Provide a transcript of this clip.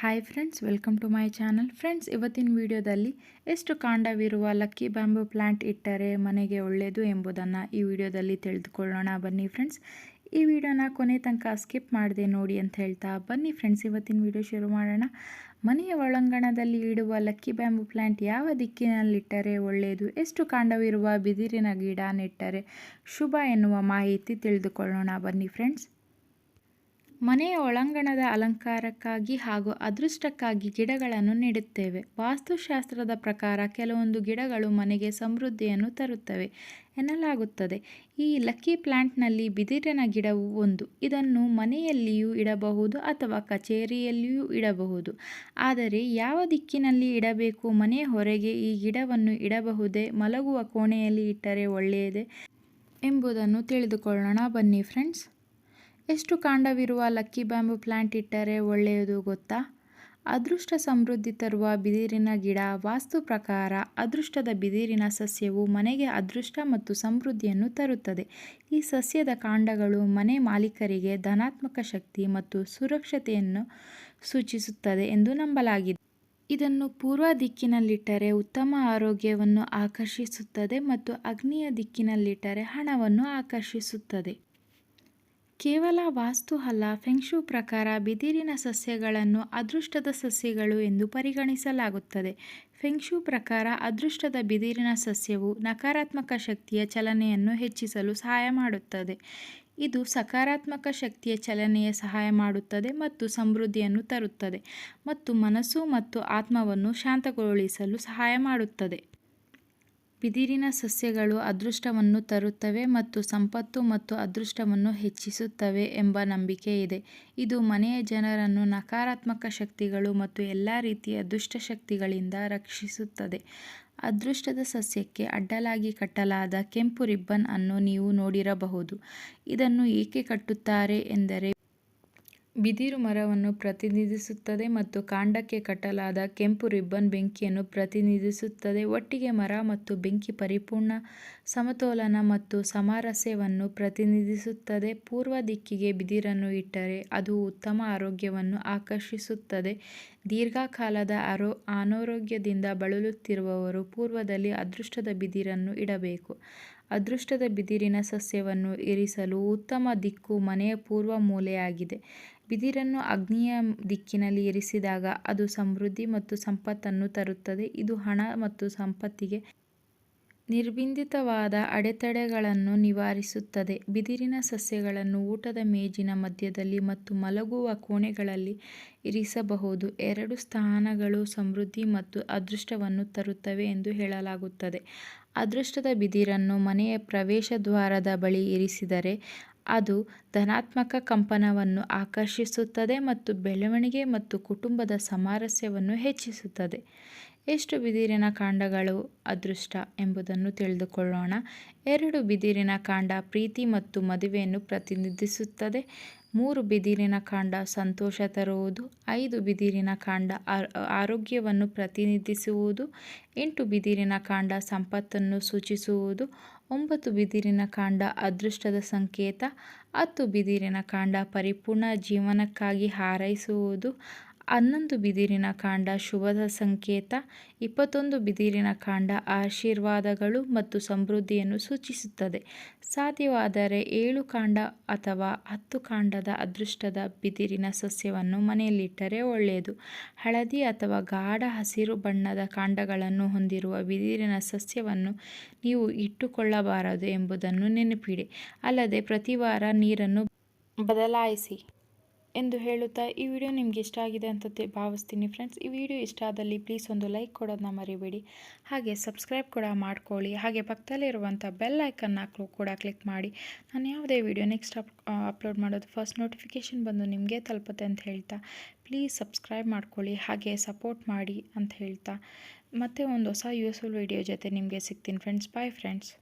Hi friends welcome to my channel friends ಇವತ್ತಿನ ವಿಡಿಯೋದಲ್ಲಿ ಎಷ್ಟು ಕಾಂಡವಿರುವ ಲಕ್ಕಿ ಬ್ಯಾಂಬೂ ಪ್ಲ್ಯಾಂಟ್ ಇಟ್ಟರೆ ಮನೆಗೆ ಒಳ್ಳೆಯದು ಎಂಬುದನ್ನು ಈ ವಿಡಿಯೋದಲ್ಲಿ ತಿಳಿದುಕೊಳ್ಳೋಣ. ಬನ್ನಿ ಫ್ರೆಂಡ್ಸ್ ಈ ವಿಡಿಯೋನ ಕೊನೆ ತನಕ ಸ್ಕಿಪ್ ಮಾಡಿದೆ ನೋಡಿ ಅಂತ ಹೇಳ್ತಾ ಬನ್ನಿ ಫ್ರೆಂಡ್ಸ್ ಇವತ್ತಿನ ವಿಡಿಯೋ ಶುರು ಮಾಡೋಣ. ಮನೆಯ ಒಳಾಂಗಣದಲ್ಲಿ ಇಡುವ ಲಕ್ಕಿ ಬ್ಯಾಂಬೂ ಪ್ಲ್ಯಾಂಟ್ ಯಾವ ದಿಕ್ಕಿನಲ್ಲಿಟ್ಟರೆ ಒಳ್ಳೆಯದು ಎಷ್ಟು ಕಾಂಡವಿರುವ ಬಿದಿರಿನ ಗಿಡ ನೆಟ್ಟರೆ ಶುಭ ಎನ್ನುವ ಮಾಹಿತಿ ತಿಳಿದುಕೊಳ್ಳೋಣ. ಬನ್ನಿ ಫ್ರೆಂಡ್ಸ್ ಮನೆಯ ಒಳಾಂಗಣದ ಅಲಂಕಾರಕ್ಕಾಗಿ ಹಾಗೂ ಅದೃಷ್ಟಕ್ಕಾಗಿ ಗಿಡಗಳನ್ನು ನೆಡುತ್ತೇವೆ. ವಾಸ್ತುಶಾಸ್ತ್ರದ ಪ್ರಕಾರ ಕೆಲವೊಂದು ಗಿಡಗಳು ಮನೆಗೆ ಸಮೃದ್ಧಿಯನ್ನು ತರುತ್ತವೆ ಎನ್ನಲಾಗುತ್ತದೆ. ಈ ಲಕ್ಕಿ ಪ್ಲ್ಯಾಂಟ್ನಲ್ಲಿ ಬಿದಿರಿನ ಗಿಡವು ಒಂದು. ಇದನ್ನು ಮನೆಯಲ್ಲಿಯೂ ಇಡಬಹುದು ಅಥವಾ ಕಚೇರಿಯಲ್ಲಿಯೂ ಇಡಬಹುದು. ಆದರೆ ಯಾವ ದಿಕ್ಕಿನಲ್ಲಿ ಇಡಬೇಕು, ಮನೆಯ ಹೊರಗೆ ಈ ಗಿಡವನ್ನು ಇಡಬಹುದೇ, ಮಲಗುವ ಕೋಣೆಯಲ್ಲಿ ಇಟ್ಟರೆ ಒಳ್ಳೆಯದೇ ಎಂಬುದನ್ನು ತಿಳಿದುಕೊಳ್ಳೋಣ ಬನ್ನಿ ಫ್ರೆಂಡ್ಸ್. ಎಷ್ಟು ಕಾಂಡವಿರುವ ಲಕ್ಕಿ ಬ್ಯಾಂಬು ಪ್ಲ್ಯಾಂಟ್ ಇಟ್ಟರೆ ಒಳ್ಳೆಯದು ಗೊತ್ತಾ? ಅದೃಷ್ಟ ಸಮೃದ್ಧಿ ತರುವ ಬಿದಿರಿನ ಗಿಡ ವಾಸ್ತು ಪ್ರಕಾರ ಅದೃಷ್ಟದ ಬಿದಿರಿನ ಸಸ್ಯವು ಮನೆಗೆ ಅದೃಷ್ಟ ಮತ್ತು ಸಮೃದ್ಧಿಯನ್ನು ತರುತ್ತದೆ. ಈ ಸಸ್ಯದ ಕಾಂಡಗಳು ಮನೆ ಮಾಲೀಕರಿಗೆ ಧನಾತ್ಮಕ ಶಕ್ತಿ ಮತ್ತು ಸುರಕ್ಷತೆಯನ್ನು ಸೂಚಿಸುತ್ತದೆ ಎಂದು ನಂಬಲಾಗಿದೆ. ಇದನ್ನು ಪೂರ್ವ ದಿಕ್ಕಿನಲ್ಲಿಟ್ಟರೆ ಉತ್ತಮ ಆರೋಗ್ಯವನ್ನು ಆಕರ್ಷಿಸುತ್ತದೆ ಮತ್ತು ಅಗ್ನಿಯ ದಿಕ್ಕಿನಲ್ಲಿಟ್ಟರೆ ಹಣವನ್ನು ಆಕರ್ಷಿಸುತ್ತದೆ. ಕೇವಲ ವಾಸ್ತು ಅಲ್ಲ ಫೆಂಗ್ಶು ಪ್ರಕಾರ ಬಿದಿರಿನ ಸಸ್ಯಗಳನ್ನು ಅದೃಷ್ಟದ ಸಸ್ಯಗಳು ಎಂದು ಪರಿಗಣಿಸಲಾಗುತ್ತದೆ. ಫೆಂಗ್ಶು ಪ್ರಕಾರ ಅದೃಷ್ಟದ ಬಿದಿರಿನ ಸಸ್ಯವು ನಕಾರಾತ್ಮಕ ಶಕ್ತಿಯ ಚಲನೆಯನ್ನು ಹೆಚ್ಚಿಸಲು ಸಹಾಯ ಮಾಡುತ್ತದೆ. ಇದು ಸಕಾರಾತ್ಮಕ ಶಕ್ತಿಯ ಚಲನೆಯ ಸಹಾಯ ಮಾಡುತ್ತದೆ ಮತ್ತು ಸಮೃದ್ಧಿಯನ್ನು ತರುತ್ತದೆ ಮತ್ತು ಮನಸ್ಸು ಮತ್ತು ಆತ್ಮವನ್ನು ಶಾಂತಗೊಳಿಸಲು ಸಹಾಯ ಮಾಡುತ್ತದೆ. ಬಿದಿರಿನ ಸಸ್ಯಗಳು ಅದೃಷ್ಟವನ್ನು ತರುತ್ತವೆ ಮತ್ತು ಸಂಪತ್ತು ಮತ್ತು ಅದೃಷ್ಟವನ್ನು ಹೆಚ್ಚಿಸುತ್ತವೆ ಎಂಬ ನಂಬಿಕೆ ಇದೆ. ಇದು ಮನೆಯ ಜನರನ್ನು ನಕಾರಾತ್ಮಕ ಶಕ್ತಿಗಳು ಮತ್ತು ಎಲ್ಲ ರೀತಿಯ ದುಷ್ಟಶಕ್ತಿಗಳಿಂದ ರಕ್ಷಿಸುತ್ತದೆ. ಅದೃಷ್ಟದ ಸಸ್ಯಕ್ಕೆ ಅಡ್ಡಲಾಗಿ ಕಟ್ಟಲಾದ ಕೆಂಪು ರಿಬ್ಬನ್ ಅನ್ನು ನೀವು ನೋಡಿರಬಹುದು. ಇದನ್ನು ಏಕೆ ಕಟ್ಟುತ್ತಾರೆ ಎಂದರೆ ಬಿದಿರು ಮರವನ್ನು ಪ್ರತಿನಿಧಿಸುತ್ತದೆ ಮತ್ತು ಕಾಂಡಕ್ಕೆ ಕಟ್ಟಲಾದ ಕೆಂಪು ರಿಬ್ಬನ್ ಬೆಂಕಿಯನ್ನು ಪ್ರತಿನಿಧಿಸುತ್ತದೆ. ಒಟ್ಟಿಗೆ ಮರ ಮತ್ತು ಬೆಂಕಿ ಪರಿಪೂರ್ಣ ಸಮತೋಲನ ಮತ್ತು ಸಮರಸ್ಯವನ್ನು ಪ್ರತಿನಿಧಿಸುತ್ತದೆ. ಪೂರ್ವ ದಿಕ್ಕಿಗೆ ಬಿದಿರನ್ನು ಇಟ್ಟರೆ ಅದು ಉತ್ತಮ ಆರೋಗ್ಯವನ್ನು ಆಕರ್ಷಿಸುತ್ತದೆ. ದೀರ್ಘಕಾಲದ ಅನಾರೋಗ್ಯದಿಂದ ಬಳಲುತ್ತಿರುವವರು ಪೂರ್ವದಲ್ಲಿ ಅದೃಷ್ಟದ ಬಿದಿರನ್ನು ಇಡಬೇಕು. ಅದೃಷ್ಟದ ಬಿದಿರಿನ ಸಸ್ಯವನ್ನು ಇರಿಸಲು ಉತ್ತಮ ದಿಕ್ಕು ಮನೆಯ ಪೂರ್ವ ಮೂಲೆಯಾಗಿದೆ. ಬಿದಿರನ್ನು ಅಗ್ನಿಯ ದಿಕ್ಕಿನಲ್ಲಿ ಇರಿಸಿದಾಗ ಅದು ಸಮೃದ್ಧಿ ಮತ್ತು ಸಂಪತ್ತನ್ನು ತರುತ್ತದೆ. ಇದು ಹಣ ಮತ್ತು ಸಂಪತ್ತಿಗೆ ನಿರ್ಬಂಧಿತವಾದ ಅಡೆತಡೆಗಳನ್ನು ನಿವಾರಿಸುತ್ತದೆ. ಬಿದಿರಿನ ಸಸ್ಯಗಳನ್ನು ಊಟದ ಮೇಜಿನ ಮಧ್ಯದಲ್ಲಿ ಮತ್ತು ಮಲಗುವ ಕೋಣೆಗಳಲ್ಲಿ ಇರಿಸಬಹುದು. ಎರಡು ಸ್ಥಾನಗಳು ಸಮೃದ್ಧಿ ಮತ್ತು ಅದೃಷ್ಟವನ್ನು ತರುತ್ತವೆ ಎಂದು ಹೇಳಲಾಗುತ್ತದೆ. ಅದೃಷ್ಟದ ಬಿದಿರನ್ನು ಮನೆಯ ಪ್ರವೇಶ ದ್ವಾರದ ಬಳಿ ಇರಿಸಿದರೆ ಅದು ಧನಾತ್ಮಕ ಕಂಪನವನ್ನು ಆಕರ್ಷಿಸುತ್ತದೆ ಮತ್ತು ಬೆಳವಣಿಗೆ ಮತ್ತು ಕುಟುಂಬದ ಸಾಮರಸ್ಯವನ್ನು ಹೆಚ್ಚಿಸುತ್ತದೆ. ಎಷ್ಟು ಬಿದಿರಿನ ಕಾಂಡಗಳು ಅದೃಷ್ಟ ಎಂಬುದನ್ನು ತಿಳಿದುಕೊಳ್ಳೋಣ. ಎರಡು ಬಿದಿರಿನ ಕಾಂಡ ಪ್ರೀತಿ ಮತ್ತು ಮದುವೆಯನ್ನು ಪ್ರತಿನಿಧಿಸುತ್ತದೆ. ಮೂರು ಬಿದಿರಿನ ಕಾಂಡ ಸಂತೋಷ ತರುವುದು. ಐದು ಬಿದಿರಿನ ಕಾಂಡ ಆರೋಗ್ಯವನ್ನು ಪ್ರತಿನಿಧಿಸುವುದು. ಎಂಟು ಬಿದಿರಿನ ಕಾಂಡ ಸಂಪತ್ತನ್ನು ಸೂಚಿಸುವುದು. ಒಂಬತ್ತು ಬಿದಿರಿನ ಕಾಂಡ ಅದೃಷ್ಟದ ಸಂಕೇತ. ಹತ್ತು ಬಿದಿರಿನ ಕಾಂಡ ಪರಿಪೂರ್ಣ ಜೀವನಕ್ಕಾಗಿ ಹಾರೈಸುವುದು. ಹನ್ನೊಂದು ಬಿದಿರಿನ ಕಾಂಡ, ಶುಭದ ಸಂಕೇತ, ಇಪ್ಪತ್ತೊಂದು ಬಿದಿರಿನ ಕಾಂಡ, ಆಶೀರ್ವಾದಗಳು ಮತ್ತು ಸಮೃದ್ಧಿಯನ್ನು ಸೂಚಿಸುತ್ತದೆ. ಸಾಧ್ಯವಾದರೆ ಏಳು ಕಾಂಡ ಅಥವಾ ಹತ್ತು ಕಾಂಡದ ಅದೃಷ್ಟದ ಬಿದಿರಿನ ಸಸ್ಯವನ್ನು ಮನೆಯಲ್ಲಿಟ್ಟರೆ ಒಳ್ಳೆಯದು. ಹಳದಿ ಅಥವಾ ಗಾಢ ಹಸಿರು ಬಣ್ಣದ ಕಾಂಡಗಳನ್ನು ಹೊಂದಿರುವ ಬಿದಿರಿನ ಸಸ್ಯವನ್ನು ನೀವು ಇಟ್ಟುಕೊಳ್ಳಬಾರದು ಎಂಬುದನ್ನು ನೆನಪಿಡಿ. ಅಲ್ಲದೆ ಪ್ರತಿ ವಾರ ನೀರನ್ನು ಬದಲಾಯಿಸಿ. ಎಂದು ಹೇಳುತ್ತಾ ಈ ವಿಡಿಯೋ ನಿಮಗೆ ಇಷ್ಟ ಆಗಿದೆ ಅಂತ ಭಾವಿಸ್ತೀನಿ ಫ್ರೆಂಡ್ಸ್ ಈ ವಿಡಿಯೋ ಇಷ್ಟ ಆದಲ್ಲಿ ಪ್ಲೀಸ್ ಒಂದು ಲೈಕ್ ಕೊಡೋದನ್ನ ಮರಿಬೇಡಿ. ಹಾಗೆ ಸಬ್ಸ್ಕ್ರೈಬ್ ಕೂಡ ಮಾಡ್ಕೊಳ್ಳಿ. ಹಾಗೆ ಪಕ್ಕದಲ್ಲಿರುವಂಥ ಬೆಲ್ ಐಕನ್ನ ಕೂಡ ಕ್ಲಿಕ್ ಮಾಡಿ. ನಾನು ಯಾವುದೇ ವಿಡಿಯೋ ನೆಕ್ಸ್ಟ್ ಅಪ್ ಅಪ್ಲೋಡ್ ಮಾಡೋದು ಫಸ್ಟ್ ನೋಟಿಫಿಕೇಷನ್ ಬಂದು ನಿಮಗೆ ತಲುಪುತ್ತೆ ಅಂತ ಹೇಳ್ತಾ. ಪ್ಲೀಸ್ ಸಬ್ಸ್ಕ್ರೈಬ್ ಮಾಡ್ಕೊಳ್ಳಿ. ಹಾಗೆ ಸಪೋರ್ಟ್ ಮಾಡಿ ಅಂತ ಹೇಳ್ತಾ. ಮತ್ತೆ ಒಂದು ಹೊಸ ಯೂಸ್ಫುಲ್ ವಿಡಿಯೋ ಜೊತೆ ನಿಮಗೆ ಸಿಗ್ತೀನಿ ಫ್ರೆಂಡ್ಸ್ ಬಾಯ್ ಫ್ರೆಂಡ್ಸ್